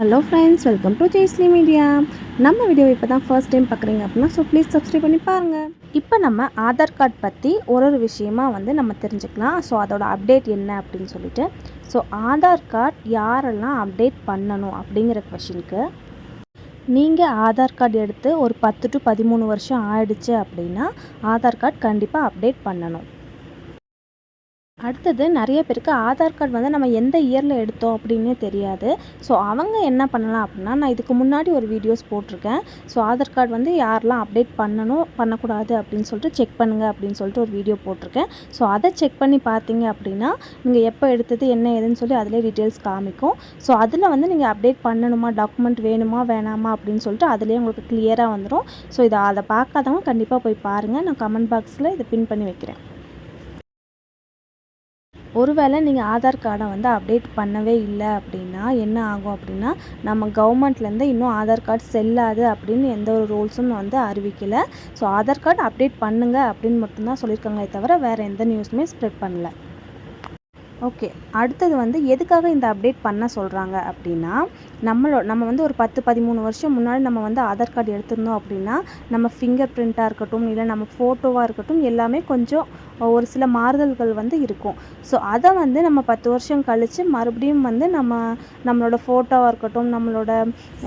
Hello friends welcome to Jaisli media நம்ம video இப்போ தான் ஃபர்ஸ்ட் டைம் பார்க்குறீங்க அப்படின்னா ஸோ ப்ளீஸ் சப்ஸ்கிரைப் பண்ணி பாருங்கள் இப்போ நம்ம ஆதார் கார்டு பற்றி ஒரு ஒரு விஷயமா வந்து நம்ம தெரிஞ்சுக்கலாம். ஸோ அதோட அப்டேட் என்ன அப்படின்னு சொல்லிட்டு. ஸோ ஆதார் கார்டு யாரெல்லாம் அப்டேட் பண்ணணும் அப்படிங்கிற கொஷினுக்கு நீங்கள் ஆதார் கார்டு எடுத்து ஒரு பத்து டு பதிமூணு வருஷம் ஆயிடுச்சு அப்படின்னா ஆதார் கார்டு கண்டிப்பாக அப்டேட் பண்ணணும். அடுத்தது நிறைய பேருக்கு ஆதார் கார்டு வந்து நம்ம எந்த இயரில் எடுத்தோம் அப்படின்னே தெரியாது. ஸோ அவங்க என்ன பண்ணலாம் அப்படின்னா நான் இதுக்கு முன்னாடி ஒரு வீடியோஸ் போட்டிருக்கேன். ஸோ ஆதார் கார்டு வந்து யாரெல்லாம் அப்டேட் பண்ணணும் பண்ணக்கூடாது அப்படின்னு சொல்லிட்டு செக் பண்ணுங்கள் அப்படின்னு சொல்லிட்டு ஒரு வீடியோ போட்டிருக்கேன். ஸோ அதை செக் பண்ணி பார்த்தீங்க அப்படின்னா நீங்கள் எப்போ எடுத்தது என்ன ஏதுன்னு சொல்லி அதிலே டீட்டெயில்ஸ் காமிக்கும். ஸோ அதில் வந்து நீங்கள் அப்டேட் பண்ணணுமா டாக்குமெண்ட் வேணுமா வேணாமா அப்படின்னு சொல்லிட்டு அதிலே உங்களுக்கு கிளியராக வந்துடும் ஸோ இதை அதை பார்க்காதவங்க கண்டிப்பாக போய் பாருங்கள் நான் கமெண்ட் பாக்ஸில் இதை பின் பண்ணி வைக்கிறேன். ஒருவேளை நீங்கள் ஆதார் கார்டை வந்து அப்டேட் பண்ணவே இல்லை அப்படின்னா என்ன ஆகும் அப்படின்னா நம்ம கவர்மெண்ட்லேருந்து இன்னும் ஆதார் கார்டு செல்லாது அப்படின்னு எந்த ஒரு ரூல்ஸும் வந்து அறிவிக்கலை. ஸோ ஆதார் கார்டு அப்டேட் பண்ணுங்க அப்படின்னு மட்டும்தான் சொல்லியிருக்காங்களே தவிர வேறு எந்த நியூஸுமே ஸ்ப்ரெட் பண்ணல. ஓகே. அடுத்தது வந்து எதுக்காக இந்த அப்டேட் பண்ண சொல்கிறாங்க அப்படின்னா நம்மளோ நம்ம வந்து ஒரு பத்து பதிமூணு வருஷம் முன்னாடி நம்ம வந்து ஆதார் கார்டு எடுத்திருந்தோம் அப்படின்னா நம்ம ஃபிங்கர் பிரிண்ட்டாக இருக்கட்டும் இல்லை நம்ம ஃபோட்டோவாக இருக்கட்டும் எல்லாமே கொஞ்சம் ஒரு சில மாறுதல்கள் வந்து இருக்கும். ஸோ அதை வந்து நம்ம பத்து வருஷம் கழித்து மறுபடியும் வந்து நம்ம நம்மளோட ஃபோட்டோவாக இருக்கட்டும் நம்மளோட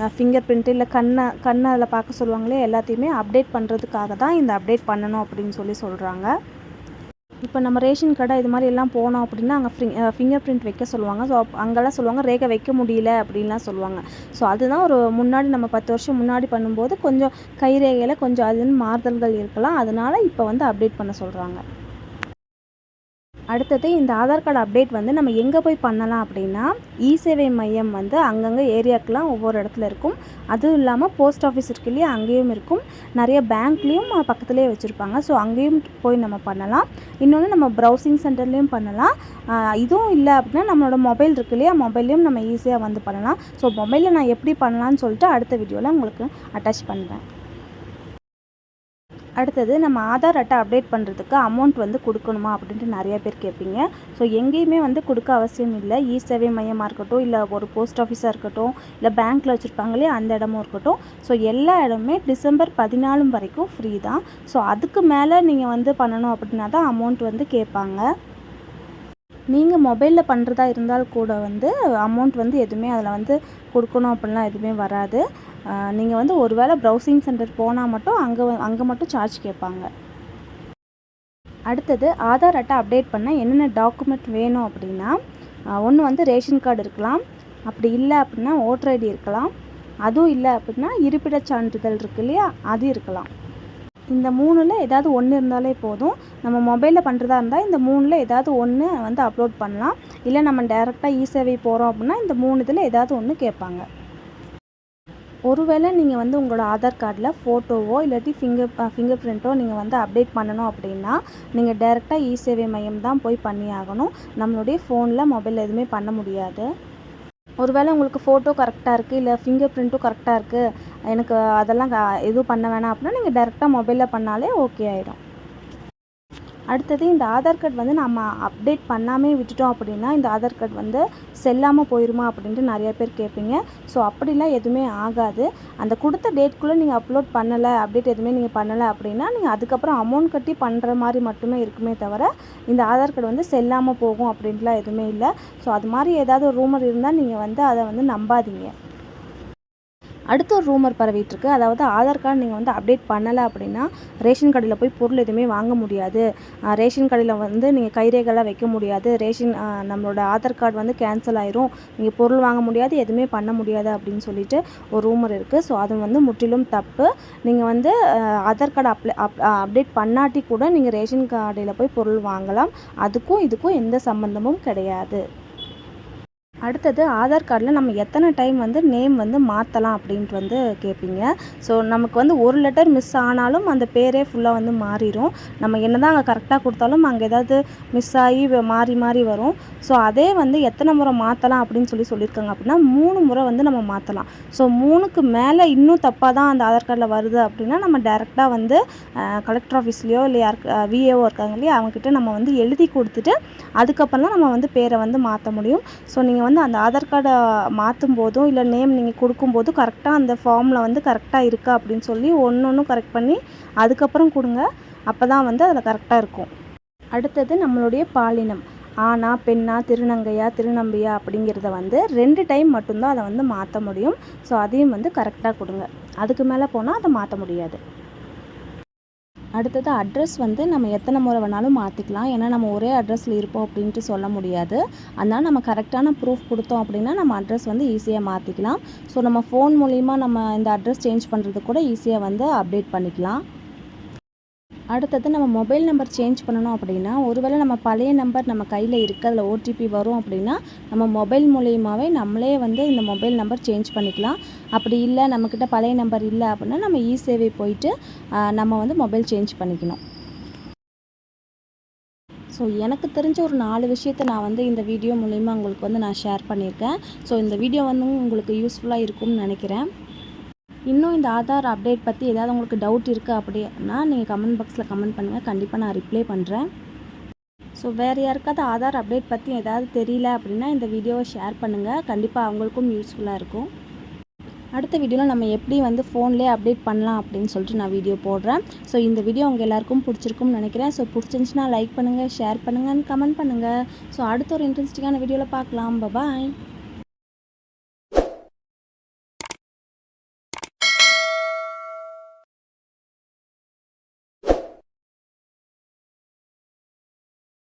ஃபிங்கர் பிரிண்ட் இல்லை கண்ணை கண்ணை அதில் பார்க்க சொல்லுவாங்களே எல்லாத்தையுமே அப்டேட் பண்ணுறதுக்காக தான் இந்த அப்டேட் பண்ணணும் அப்படின்னு சொல்லி சொல்கிறாங்க இப்போ நம்ம ரேஷன் கடை இது மாதிரி எல்லாம் போனோம் அப்படின்னா அங்கே ஃபிங் ஃபிங்கர் பிரிண்ட் வைக்க சொல்லுவாங்க. ஸோ அங்கெல்லாம் சொல்லுவாங்க ரேகை வைக்க முடியல அப்படின்லாம் சொல்லுவாங்க. ஸோ அதுதான் ஒரு முன்னாடி நம்ம பத்து வருஷம் முன்னாடி பண்ணும்போது கொஞ்சம் கை ரேகையில் கொஞ்சம் அதுன்னு மாறுதல்கள் இருக்கலாம். அதனால் இப்போ வந்து அப்டேட் பண்ண சொல்கிறாங்க அடுத்தது இந்த ஆதார் கார்டு அப்டேட் வந்து நம்ம எங்கே போய் பண்ணலாம் அப்படின்னா இ சேவை மையம் வந்து அங்கங்கே ஏரியாக்கெலாம் ஒவ்வொரு இடத்துல இருக்கும். அதுவும் இல்லாமல் போஸ்ட் ஆஃபீஸ் இருக்கு இல்லையா அங்கேயும் இருக்கும். நிறைய பேங்க்லேயும் பக்கத்துலேயே வச்சுருப்பாங்க. ஸோ அங்கேயும் போய் நம்ம பண்ணலாம். இன்னொன்று நம்ம ப்ரௌசிங் சென்டர்லேயும் பண்ணலாம். இதுவும் இல்லை அப்படின்னா நம்மளோட மொபைல் இருக்கு இல்லையா மொபைல்லையும் நம்ம ஈஸியாக வந்து பண்ணலாம். ஸோ மொபைலில் நான் எப்படி பண்ணலான்னு சொல்லிட்டு அடுத்த வீடியோவில் உங்களுக்கு அட்டாச் பண்ணுறேன் அடுத்தது நம்ம ஆதார் அட்டை அப்டேட் பண்ணுறதுக்கு அமௌண்ட் வந்து கொடுக்கணுமா அப்படின்ட்டு நிறைய பேர் கேட்பீங்க. ஸோ எங்கேயுமே வந்து கொடுக்க அவசியம் இல்லை. இ சேவை மையமாக இருக்கட்டும் இல்லை ஒரு போஸ்ட் ஆஃபீஸாக இருக்கட்டும் இல்லை பேங்க்கில் வச்சுருப்பாங்களே அந்த இடமும் இருக்கட்டும். ஸோ எல்லா இடமுமே டிசம்பர் பதினாலும் வரைக்கும் ஃப்ரீ தான். ஸோ அதுக்கு மேலே நீங்கள் வந்து பண்ணணும் அப்படின்னா தான் அமௌண்ட் வந்து கேட்பாங்க. நீங்கள் மொபைலில் பண்ணுறதா இருந்தால் கூட வந்து அமௌண்ட் வந்து எதுவுமே அதில் வந்து கொடுக்கணும் அப்படின்லாம் எதுவுமே வராது. நீங்கள் வந்து ஒரு வேளை ப்ரௌசிங் சென்டர் போனால் மட்டும் அங்கே அங்கே மட்டும் சார்ஜ் கேட்பாங்க. அடுத்தது ஆதார் அட்டை அப்டேட் பண்ண என்னென்ன டாக்குமெண்ட் வேணும் அப்படின்னா ஒன்று வந்து ரேஷன் கார்டு இருக்கலாம். அப்படி இல்லை அப்படின்னா ஓட்டர் ஐடி இருக்கலாம். அதுவும் இல்லை அப்படின்னா இருப்பிடச் சான்றிதழ் இருக்கு இல்லையா? அது இருக்கலாம். இந்த மூணில் ஏதாவது ஒன்று இருந்தாலே போதும். நம்ம மொபைலில் பண்ணுறதா இருந்தால் இந்த மூணில் ஏதாவது ஒன்று வந்து அப்லோட் பண்ணலாம். இல்லை நம்ம டேரெக்டாக இ சேவை போகிறோம் அப்படின்னா இந்த மூணு இதில் ஏதாவது ஒன்று கேட்பாங்க. ஒருவேளை நீங்கள் வந்து உங்களோட ஆதார் கார்டில் ஃபோட்டோவோ இல்லாட்டி ஃபிங்கர் ஃபிங்கர் பிரிண்ட்டோ நீங்கள் வந்து அப்டேட் பண்ணணும் அப்படின்னா நீங்கள் டேரெக்டாக இ சேவை மையம் தான் போய் பண்ணி ஆகணும் நம்மளுடைய ஃபோனில் மொபைலில் எதுவுமே பண்ண முடியாது. ஒருவேளை உங்களுக்கு ஃபோட்டோ கரெக்டாக இருக்குது இல்லை ஃபிங்கர் பிரிண்ட்டும் கரெக்டாக இருக்குது எனக்கு அதெல்லாம் எதுவும் பண்ண வேணாம் அப்படின்னா நீங்கள் டேரெக்டாக மொபைலில் பண்ணாலே ஓகே ஆகிடும் அடுத்தது இந்த ஆதார் கார்டு வந்து நம்ம அப்டேட் பண்ணாமே விட்டுட்டோம் அப்படின்னா இந்த ஆதார் கார்டு வந்து செல்லாமல் போயிருமா அப்படின்ட்டு நிறைய பேர் கேட்பீங்க. ஸோ அப்படிலாம் எதுவுமே ஆகாது. அந்த கொடுத்த டேட்குள்ளே நீங்கள் அப்லோட் பண்ணலை அப்டேட் எதுவுமே நீங்கள் பண்ணலை அப்படின்னா நீங்கள் அதுக்கப்புறம் அமௌண்ட் கட்டி பண்ணுற மாதிரி மட்டுமே இருக்குமே தவிர இந்த ஆதார் கார்டு வந்து செல்லாமல் போகும் அப்படின்ட்டுலாம் எதுவுமே இல்லை. ஸோ அது மாதிரி ஏதாவது ரூமர் இருந்தால் நீங்கள் வந்து அதை வந்து நம்பாதீங்க. அடுத்த ஒரு ரூமர் பரவிட்டுருக்கு. அதாவது ஆதார் கார்டு நீங்கள் வந்து அப்டேட் பண்ணலை அப்படின்னா ரேஷன் கடையில் போய் பொருள் எதுவுமே வாங்க முடியாது. ரேஷன் கடையில் வந்து நீங்கள் கைரேகைலாம் வைக்க முடியாது. ரேஷன் நம்மளோட ஆதார் கார்டு வந்து கேன்சல் ஆயிரும். நீங்கள் பொருள் வாங்க முடியாது எதுவுமே பண்ண முடியாது அப்படின்னு சொல்லிட்டு ஒரு ரூமர் இருக்குது ஸோ அது வந்து முற்றிலும் தப்பு. நீங்கள் வந்து Aadhaar card apply up update பண்ணாட்டி கூட நீங்கள் ரேஷன் கடையில் போய் பொருள் வாங்கலாம். அதுக்கும் இதுக்கும் எந்த சம்மந்தமும் கிடையாது. அடுத்தது ஆதார் கார்டில் நம்ம எத்தனை டைம் வந்து நேம் வந்து மாற்றலாம் அப்படின்ட்டு வந்து கேட்பீங்க. ஸோ நமக்கு வந்து ஒரு லெட்டர் மிஸ் ஆனாலும் அந்த பேரே ஃபுல்லாக வந்து மாறிடும் நம்ம என்ன தான் அங்கே கரெக்டாக கொடுத்தாலும் அங்கே ஏதாவது மிஸ் ஆகி மாறி மாறி வரும். ஸோ அதே வந்து எத்தனை முறை மாற்றலாம் அப்படின்னு சொல்லி சொல்லியிருக்காங்க அப்படின்னா மூணு முறை வந்து நம்ம மாற்றலாம். ஸோ மூணுக்கு மேலே இன்னும் தப்பாக தான் அந்த ஆதார் கார்டில் வருது அப்படின்னா நம்ம டேரெக்டாக வந்து கலெக்டர் ஆஃபீஸ்லேயோ இல்லை யாருக்கு விஏஓ இருக்காங்க இல்லையா அவங்கக்கிட்ட நம்ம வந்து எழுதி கொடுத்துட்டு அதுக்கப்புறம் தான் நம்ம வந்து பேரை வந்து மாற்ற முடியும். ஸோ நீங்கள் வந்து அந்த ஆதார் கார்டை மாற்றும் போதும் இல்லை நேம் நீங்கள் கொடுக்கும்போதும் கரெக்டாக அந்த ஃபார்மில் வந்து கரெக்டாக இருக்கா அப்படின்னு சொல்லி ஒன்று ஒன்றும் கரெக்ட் பண்ணி அதுக்கப்புறம் கொடுங்க. அப்போ தான் வந்து அதில் கரெக்டாக இருக்கும். அடுத்தது நம்மளுடைய பாலினம். ஆனா பெண்ணா திருநங்கையா திருநம்பியா அப்படிங்கிறத வந்து ரெண்டு டைம் மட்டும்தான் அதை வந்து மாற்ற முடியும். ஸோ அதையும் வந்து கரெக்டாக கொடுங்க. அதுக்கு மேலே போனால் அதை மாற்ற முடியாது. அடுத்தது அட்ரஸ் வந்து நம்ம எத்தனை முறை வேணாலும் மாற்றிக்கலாம் ஏன்னா நம்ம ஒரே அட்ரஸில் இருப்போம் அப்படின்ட்டு சொல்ல முடியாது. அதனால் நம்ம கரெக்டான ப்ரூஃப் கொடுத்தோம் அப்படின்னா நம்ம அட்ரஸ் வந்து ஈஸியாக மாற்றிக்கலாம் ஸோ நம்ம ஃபோன் மூலிமா நம்ம இந்த அட்ரஸ் சேஞ்ச் பண்ணுறது கூட ஈஸியாக வந்து அப்டேட் பண்ணிக்கலாம். அடுத்தது நம்ம மொபைல் நம்பர் சேஞ்ச் பண்ணணும் அப்படின்னா ஒருவேளை நம்ம பழைய நம்பர் நம்ம கையில் இருக்குது அதில் ஓடிபி வரும் அப்படின்னா நம்ம மொபைல் மூலியமாகவே நம்மளே வந்து இந்த மொபைல் நம்பர் சேஞ்ச் பண்ணிக்கலாம். அப்படி இல்லை நம்மக்கிட்ட பழைய நம்பர் இல்லை அப்படின்னா நம்ம இ சேவை போயிட்டு நம்ம வந்து மொபைல் சேஞ்ச் பண்ணிக்கணும். ஸோ எனக்கு தெரிஞ்ச ஒரு நாலு விஷயத்தை நான் வந்து இந்த வீடியோ மூலிமா உங்களுக்கு வந்து நான் ஷேர் பண்ணியிருக்கேன். ஸோ இந்த வீடியோ வந்து உங்களுக்கு யூஸ்ஃபுல்லாக இருக்கும்னு நினைக்கிறேன். இன்னும் இந்த ஆதார் அப்டேட் பற்றி ஏதாவது உங்களுக்கு டவுட் இருக்குது அப்படின்னா நீங்கள் கமெண்ட் பாக்ஸில் கமெண்ட் பண்ணுங்கள் கண்டிப்பாக நான் ரிப்ளை பண்ணுறேன் ஸோ வேறு யாருக்காவது ஆதார் அப்டேட் பற்றி ஏதாவது தெரியல அப்படின்னா இந்த வீடியோவை ஷேர் பண்ணுங்கள் கண்டிப்பாக அவங்களுக்கும் யூஸ்ஃபுல்லாக இருக்கும். அடுத்த வீடியோவில் நம்ம எப்படி வந்து ஃபோன்லேயே அப்டேட் பண்ணலாம் அப்படின்னு சொல்லிட்டு நான் வீடியோ போடுறேன். ஸோ இந்த வீடியோ உங்கள் எல்லாருக்கும் பிடிச்சிருக்கும்னு நினைக்கிறேன். ஸோ பிடிச்சிருந்துச்சுன்னா லைக் பண்ணுங்கள் ஷேர் பண்ணுங்கள் கமெண்ட் பண்ணுங்கள் ஸோ அடுத்த ஒரு இன்ட்ரெஸ்டிங்கான வீடியோவில் பார்க்கலாம். பாய்